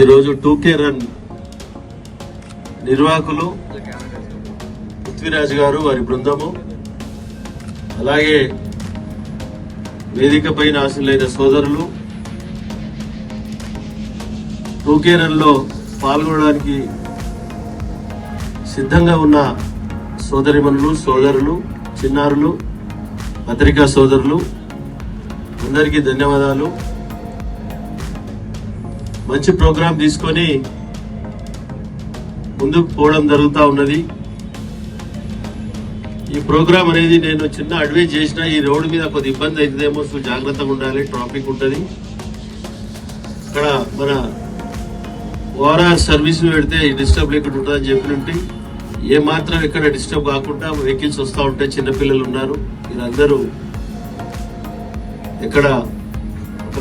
ఈరోజు టూకే రన్. నిర్వాహకులు పృథ్వీరాజ్ గారు వారి బృందము. అలాగే వేదిక పైన ఆశలైన సోదరులు. టూకే రన్లో పాల్గొనడానికి సిద్ధంగా ఉన్న సోదరిమణులు సోదరులు చిన్నారులు పత్రికా సోదరులు అందరికీ ధన్యవాదాలు. మంచి ప్రోగ్రాం తీసుకొని ముందుకు పోవడం జరుగుతూ ఉన్నది. ఈ ప్రోగ్రాం అనేది నేను చిన్న అడ్వైజ్ చేసిన ఈ రోడ్డు మీద కొద్ది ఇబ్బంది అవుతుందేమో సో జాగ్రత్తగా ఉండాలి ట్రాఫిక్ ఉంటుంది. ఇక్కడ మన ఓఆర్ఆర్ సర్వీస్ పెడితే డిస్టర్బ్ లేకుండా ఉంటుందని చెప్పినట్టు. ఏ మాత్రం ఎక్కడ డిస్టర్బ్ కాకుండా వెహికల్స్ వస్తూ ఉంటాయి చిన్నపిల్లలు ఉన్నారు. మీరందరూ ఇక్కడ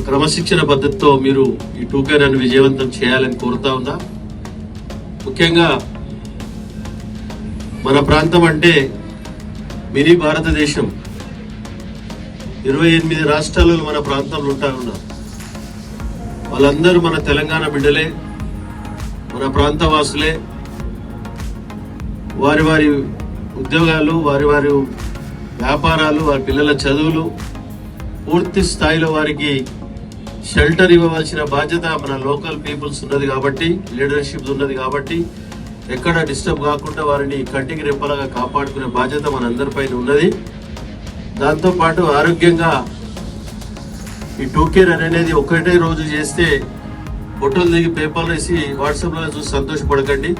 క్రమశిక్షణ పద్ధతితో మీరు ఈ టూకే రన్ విజయవంతం చేయాలని కోరుతా ఉన్నా. ముఖ్యంగా మన ప్రాంతం అంటే మినీ భారతదేశం. ఇరవై ఎనిమిది రాష్ట్రాలలో మన ప్రాంతంలో ఉంటా ఉన్నారు. వాళ్ళందరూ మన తెలంగాణ బిడ్డలే మన ప్రాంత వాసులే వారి వారి ఉద్యోగాలు వారి వారి వ్యాపారాలు వారి పిల్లల చదువులు పూర్తి స్థాయిలో వారికి షెల్టర్ ఇవ్వవలసిన బాధ్యత మన లోకల్ పీపుల్స్ ఉన్నది కాబట్టి లీడర్షిప్ ఉన్నది కాబట్టి ఎక్కడ డిస్టర్బ్ కాకుండా వారిని కంటికి రెప్పలాగా కాపాడుకునే బాధ్యత మనందరిపైన ఉన్నది. దాంతో పాటు ఆరోగ్యంగా ఈ టూకేర్ అనేది ఒకటే రోజు చేస్తే ఫోటోలు దిగి పేపర్లు వేసి వాట్సాప్లో చూసి సంతోషపడకండి.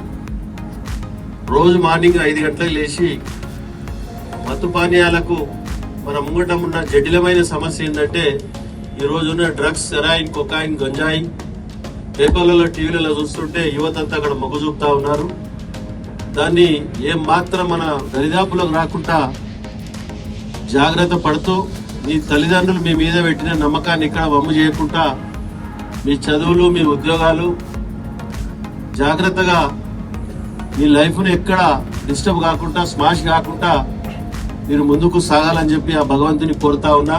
రోజు మార్నింగ్ ఐదు గంటలకు లేచి మత్తు పానీయాలకు మన ముంగటం ఉన్న జటిలమైన సమస్య ఏంటంటే ఈ రోజున్న డ్రగ్స్ సెరాయిన్ కొకాయిన్ గంజాయి పేపర్లలో టీవీలలో చూస్తుంటే యువత అంతా అక్కడ మొగ్గు చూపుతా ఉన్నారు. దాన్ని ఏం మాత్రం మన దరిదాపులకు రాకుండా జాగ్రత్త పడుతూ మీ తల్లిదండ్రులు మీ మీద పెట్టిన నమ్మకాన్ని ఇక్కడ వమ్ము చేయకుండా మీ చదువులు మీ ఉద్యోగాలు జాగ్రత్తగా మీ లైఫ్ను ఎక్కడ డిస్టర్బ్ కాకుండా స్మాష్ కాకుండా మీరు ముందుకు సాగాలని చెప్పి ఆ భగవంతుని కోరుతా ఉన్నా.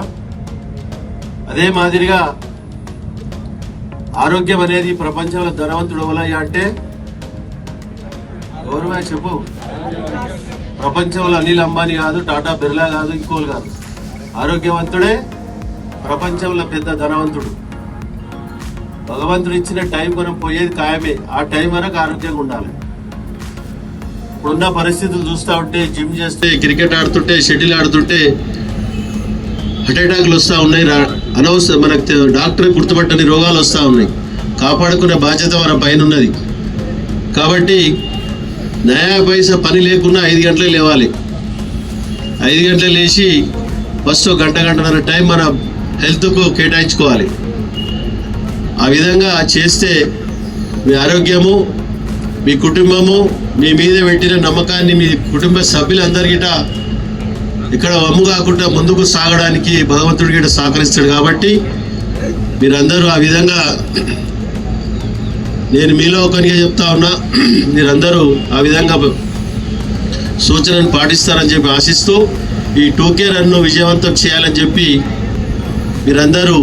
అదే మాదిరిగా ఆరోగ్యం అనేది ప్రపంచంలో ధనవంతుడు ఎవరయ్యా అంటే ఎవరు చెప్పు. ప్రపంచంలో అనిల్ అంబానీ కాదు టాటా బిర్లా కాదు ఇంకోలు కాదు. ఆరోగ్యవంతుడే ప్రపంచంలో పెద్ద ధనవంతుడు. భగవంతుడు ఇచ్చిన టైం మనం పోయేది ఖాయమే. ఆ టైం వరకు ఆరోగ్యంగా ఉండాలి. ఇప్పుడున్న పరిస్థితులు చూస్తూ ఉంటే జిమ్ చేస్తే క్రికెట్ ఆడుతుంటే షటిల్ ఆడుతుంటే అటాక్లు వస్తూ ఉన్నాయి. అనవసర మనకు డాక్టర్ గుర్తుపట్టని రోగాలు వస్తూ ఉన్నాయి. కాపాడుకునే బాధ్యత మన పైన ఉన్నది. కాబట్టి నయా పైసా పని లేకుండా ఐదు గంటలే లేవాలి. ఐదు గంటలు లేచి ఫస్ట్ గంట గంటన్నర టైం మన హెల్త్కు కేటాయించుకోవాలి. ఆ విధంగా చేస్తే మీ ఆరోగ్యము మీ కుటుంబము మీ మీద పెట్టిన నమ్మకాన్ని మీ కుటుంబ సభ్యులందరికీ ఇక్కడ వమ్ము కాకుండా ముందుకు సాగడానికి భగవంతుడి గిట సహకరిస్తాడు కాబట్టి మీరందరూ ఆ విధంగా నేను మీలో ఒకరిగా చెప్తా ఉన్నా మీరందరూ ఆ విధంగా సూచనను పాటిస్తారని చెప్పి ఆశిస్తూ ఈ టూకే రన్ను విజయవంతం చేయాలని చెప్పి మీరందరూ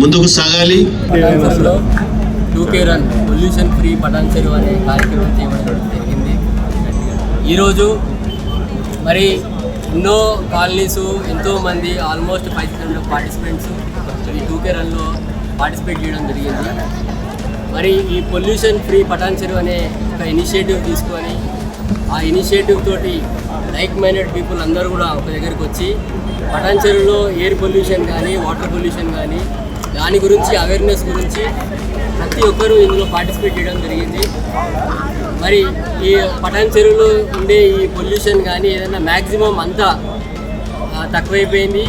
ముందుకు సాగాలి. Two K run pollution free Patancheru అనే కార్యక్రమం చేయడం జరిగింది. ఈరోజు మరి ఎన్నో కాలనీస్ ఎంతోమంది ఆల్మోస్ట్ ఫైవ్ పార్టిసిపెంట్స్ ఈ టూకే రన్లో పార్టిసిపేట్ చేయడం జరిగింది. మరి ఈ పొల్యూషన్ ఫ్రీ పటాన్చెరు అనే ఒక ఇనిషియేటివ్ తీసుకొని ఆ ఇనిషియేటివ్ తోటి లైక్ మైండెడ్ పీపుల్ అందరూ కూడా ఒక దగ్గరికి వచ్చి పటాన్చెరులో ఎయిర్ పొల్యూషన్ కానీ వాటర్ పొల్యూషన్ కానీ దాని గురించి అవేర్నెస్ గురించి ప్రతి ఒక్కరూ ఇందులో పార్టిసిపేట్ చేయడం జరిగింది. మరి ఈ పటాన్ చెరువులో ఉండే ఈ పొల్యూషన్ కానీ ఏదైనా మ్యాక్సిమం అంతా తక్కువైపోయింది.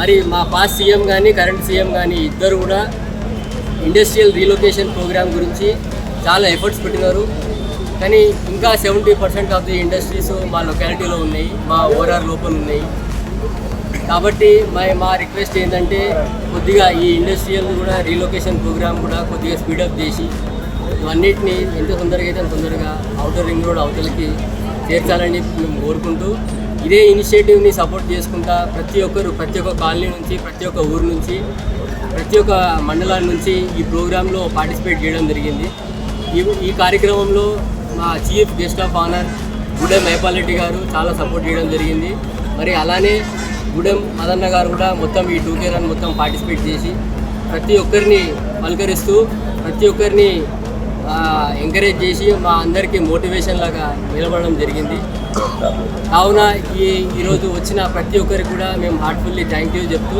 మరి మా పాస్ సీఎం కానీ కరెంట్ సీఎం కానీ ఇద్దరు కూడా ఇండస్ట్రియల్ రీలొకేషన్ ప్రోగ్రామ్ గురించి చాలా ఎఫర్ట్స్ పెట్టినారు. కానీ ఇంకా seventy percent of the industries మా లొకాలిటీలో ఉన్నాయి మా ఓఆర్ఆర్ లోపల ఉన్నాయి. కాబట్టి మా మా రిక్వెస్ట్ ఏంటంటే కొద్దిగా ఈ ఇండస్ట్రియల్ కూడా రీలొకేషన్ ప్రోగ్రామ్ కూడా కొద్దిగా స్పీడప్ చేసి ఇవన్నిటిని ఎంత తొందరగా అయితే తొందరగా అవుటర్ రింగ్ రోడ్ అవతలకి చేర్చాలని మేము కోరుకుంటూ ఇదే ఇనిషియేటివ్ని సపోర్ట్ చేసుకుంటా ప్రతి ఒక్కరు ప్రతి ఒక్క కాలనీ నుంచి ప్రతి ఒక్క ఊరు నుంచి ప్రతి ఒక్క మండలాల నుంచి ఈ ప్రోగ్రాంలో పార్టిసిపేట్ చేయడం జరిగింది. ఈ ఈ కార్యక్రమంలో మా chief guest of honour Gudem Mahipal Reddy గారు చాలా సపోర్ట్ చేయడం జరిగింది. మరి అలానే గుడెం మదన్న గారు కూడా మొత్తం ఈ టూ రన్ మొత్తం పార్టిసిపేట్ చేసి ప్రతి ఒక్కరిని పలకరిస్తూ ప్రతి ఒక్కరిని ఎంకరేజ్ చేసి మా అందరికీ మోటివేషన్ లాగా నిలబడడం జరిగింది. కావున ఈ ఈరోజు వచ్చిన ప్రతి ఒక్కరికి కూడా మేము హార్ట్ఫుల్లీ థ్యాంక్ యూ చెప్తూ